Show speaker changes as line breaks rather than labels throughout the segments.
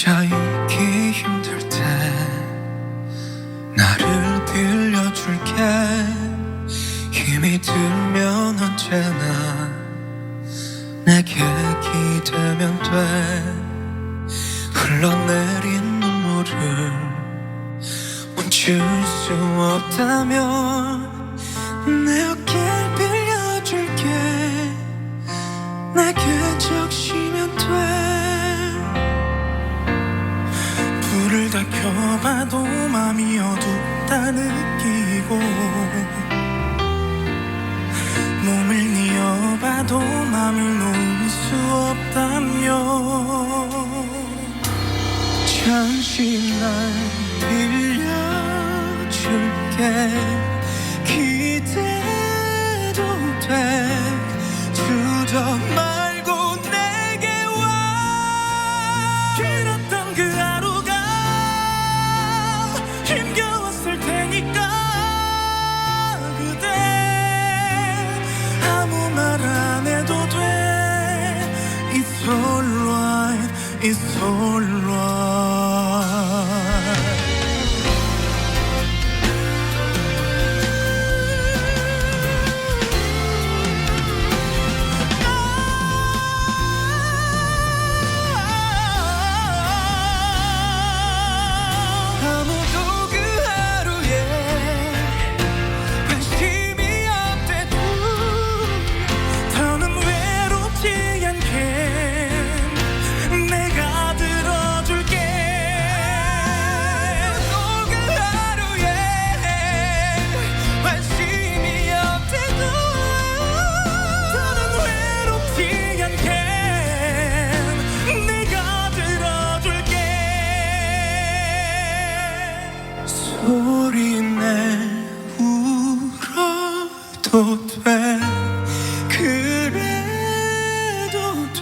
혼자 있기 힘들 때 나를 빌려줄게. 힘이 들면 언제나 내게 기대면 돼. 흘러내린 눈물을 멈출 수 없다면 내 어깨 다 느끼고 몸을 뉘어봐도 맘을 놓을 수 없다면 잠시 날 빌려줄게 It's all wrong.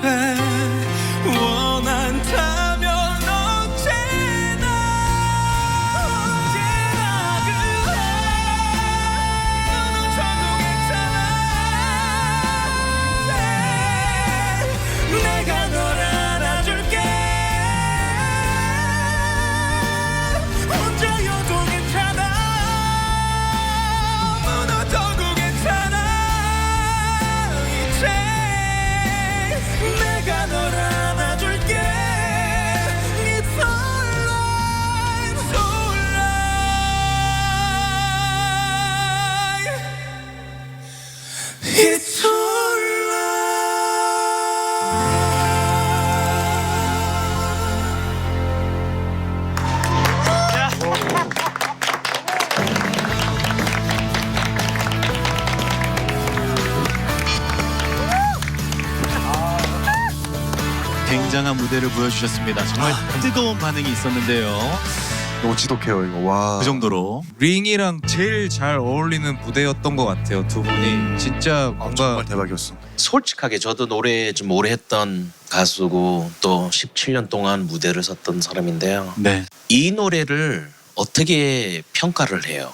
돼
굉장한 무대를 보여주셨습니다. 정말 뜨거운 반응이 있었는데요.
너무 지독해요 이거 와.
그 정도로
링이랑 제일 잘 어울리는 무대였던 것 같아요 두 분이 진짜
아,
뭔가
정말 대박이었어.
솔직하게 저도 노래 좀 오래 했던 가수고 또 17년 동안 무대를 섰던 사람인데요.
네.
이 노래를 어떻게 평가를 해요?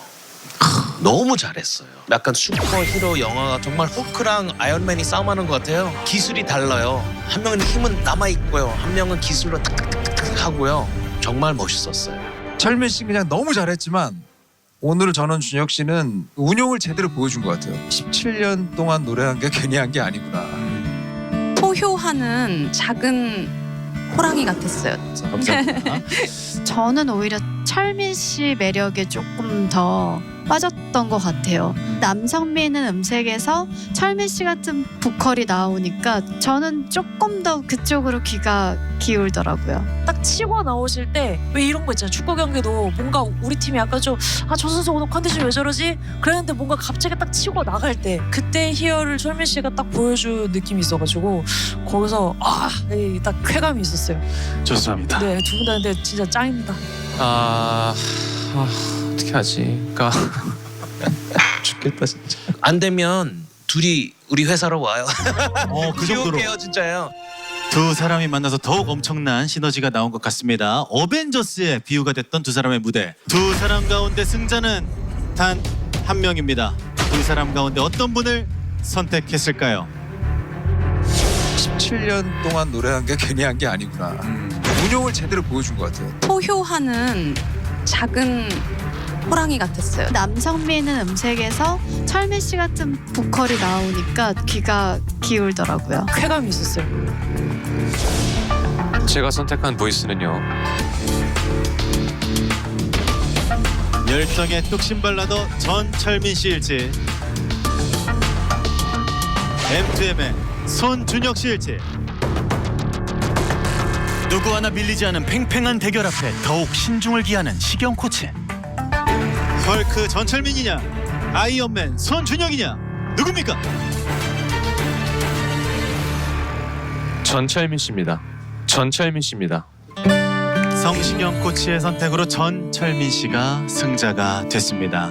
너무 잘했어요. 약간 슈퍼히로 영화가 정말 호크랑 아이언맨이 싸움하는 것 같아요. 기술이 달라요. 한 명은 힘은 남아 있고요. 한 명은 기술로 탁탁탁탁 하고요. 정말 멋있었어요.
철민 씨 그냥 너무 잘했지만 오늘 저는 준혁 씨는 운용을 제대로 보여준 것 같아요 17년 동안 노래한 게 괜히 한 게 아니구나
포효하는 작은 호랑이 같았어요.
감사합니다.
저는 오히려 철민 씨 매력에 조금 더 빠졌던 것 같아요. 남성미는 음색에서 철민 씨 같은 보컬이 나오니까 저는 조금 더 그쪽으로 귀가 기울더라고요.
딱 치고 나오실 때 왜 이런 거 있잖아요 축구 경기도 뭔가 우리 팀이 약간 좀아저 선수 오늘 컨디션 왜 저러지 그랬는데 뭔가 갑자기 딱 치고 나갈 때 그때 희열을 철민 씨가 딱 보여준 느낌이 있어가지고 거기서 아딱 쾌감이 있었어요
좋습니다.
네두 분 다 근데 진짜 짱입니다
아, 아 하지? 그러니까 죽겠다 진짜.
안 되면 둘이 우리 회사로 와요.
어, 그 정도로
기억해요 진짜요.
두 사람이 만나서 더욱 엄청난 시너지가 나온 것 같습니다. 어벤져스의 비유가 됐던 두 사람의 무대. 두 사람 가운데 승자는 단 한 명입니다. 두 사람 가운데 어떤 분을 선택했을까요?
17년 동안 노래한 게 괜히 한 게 아니구나 운용을 제대로 보여준 것 같아요.
포효하는 작은 호랑이 같았어요.
남성미는 음색에서 철민 씨 같은 보컬이 나오니까 귀가 기울더라고요.
쾌감이 있었어요.
제가 선택한 보이스는요.
열정의 뚝심 발라더 전철민 씨일지 M2M의 손준혁 씨일지 누구 하나 밀리지 않은 팽팽한 대결 앞에 더욱 신중을 기하는 시경 코치 헐크 전철민이냐 아이언맨 손준혁이냐 누굽니까?
전철민 씨입니다. 전철민 씨입니다.
성시경 코치의 선택으로 전철민 씨가 승자가 됐습니다.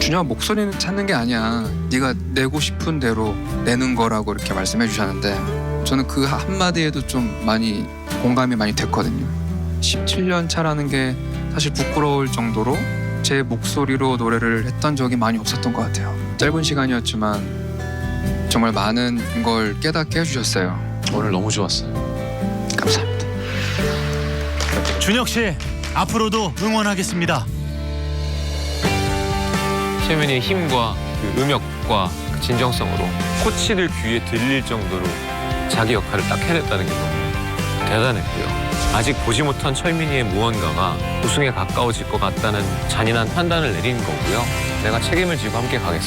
준혁아 목소리는 찾는 게 아니야. 네가 내고 싶은 대로 내는 거라고 이렇게 말씀해 주셨는데 저는 그 한마디에도 좀 많이 공감이 많이 됐거든요. 17년 차라는 게 사실 부끄러울 정도로 제 목소리로 노래를 했던 적이 많이 없었던 것 같아요. 짧은 시간이었지만 정말 많은 걸 깨닫게 해주셨어요.
오늘 너무 좋았어요.
감사합니다.
준혁 씨 앞으로도 응원하겠습니다.
최민의 힘과 그 음역과 그 진정성으로 코치들 귀에 들릴 정도로 자기 역할을 딱 해냈다는 게 너무 대단했고요. 아직 보지 못한 철민이의 무언가가 우승에 가까워질 것 같다는 잔인한 판단을 내린 거고요. 내가 책임을 지고 함께 가겠습니다.